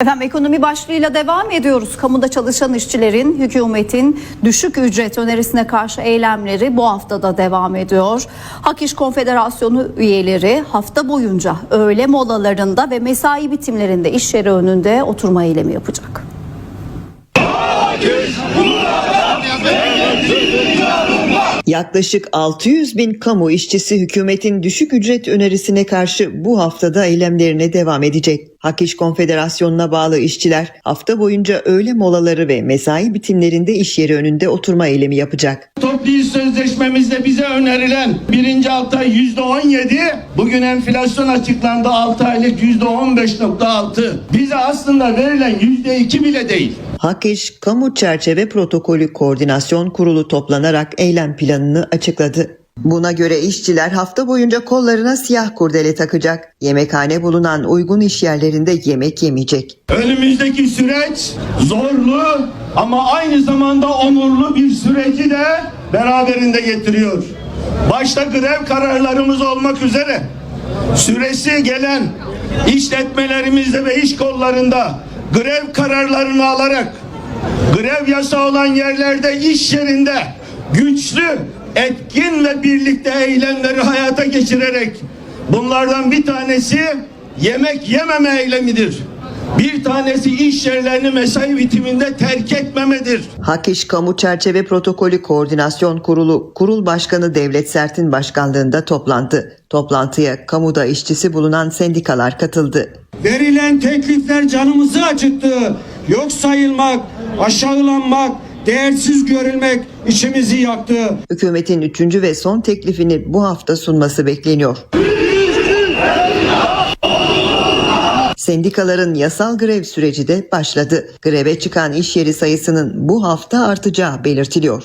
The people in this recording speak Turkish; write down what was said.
Efendim ekonomi başlığıyla devam ediyoruz. Kamuda çalışan işçilerin hükümetin düşük ücret önerisine karşı eylemleri bu haftada devam ediyor. Hak İş Konfederasyonu üyeleri hafta boyunca öğle molalarında ve mesai bitimlerinde iş yeri önünde oturma eylemi yapacak. Yaklaşık 600 bin kamu işçisi hükümetin düşük ücret önerisine karşı bu haftada eylemlerine devam edecek. Hak İş Konfederasyonu'na bağlı işçiler hafta boyunca öğle molaları ve mesai bitimlerinde iş yeri önünde oturma eylemi yapacak. Toplu iş sözleşmemizde bize önerilen birinci 6 ay yüzde 17, bugün enflasyon açıklandı 6 aylık yüzde 15.6. Bize aslında verilen yüzde 2 bile değil. Hak İş Kamu Çerçeve Protokolü Koordinasyon Kurulu toplanarak eylem planını açıkladı. Buna göre işçiler hafta boyunca kollarına siyah kurdele takacak. Yemekhane bulunan uygun iş yerlerinde yemek yemeyecek. Önümüzdeki süreç zorlu ama aynı zamanda onurlu bir süreci de beraberinde getiriyor. Başta grev kararlarımız olmak üzere süresi gelen işletmelerimizde ve iş kollarında grev kararlarını alarak grev yasa olan yerlerde iş yerinde güçlü, etkin ve birlikte eylemleri hayata geçirerek bunlardan bir tanesi yemek yememe eylemidir. Bir tanesi iş yerlerini mesai bitiminde terk etmemedir. Hak İş Kamu Çerçeve Protokolü Koordinasyon Kurulu Kurul Başkanı Devlet Sert'in başkanlığında toplantı. Toplantıya kamuda işçisi bulunan sendikalar katıldı. Verilen teklifler canımızı acıttı. Yok sayılmak, aşağılanmak, değersiz görülmek içimizi yaktı. Hükümetin üçüncü ve son teklifini bu hafta sunması bekleniyor. Sendikaların yasal grev süreci de başladı. Greve çıkan iş yeri sayısının bu hafta artacağı belirtiliyor.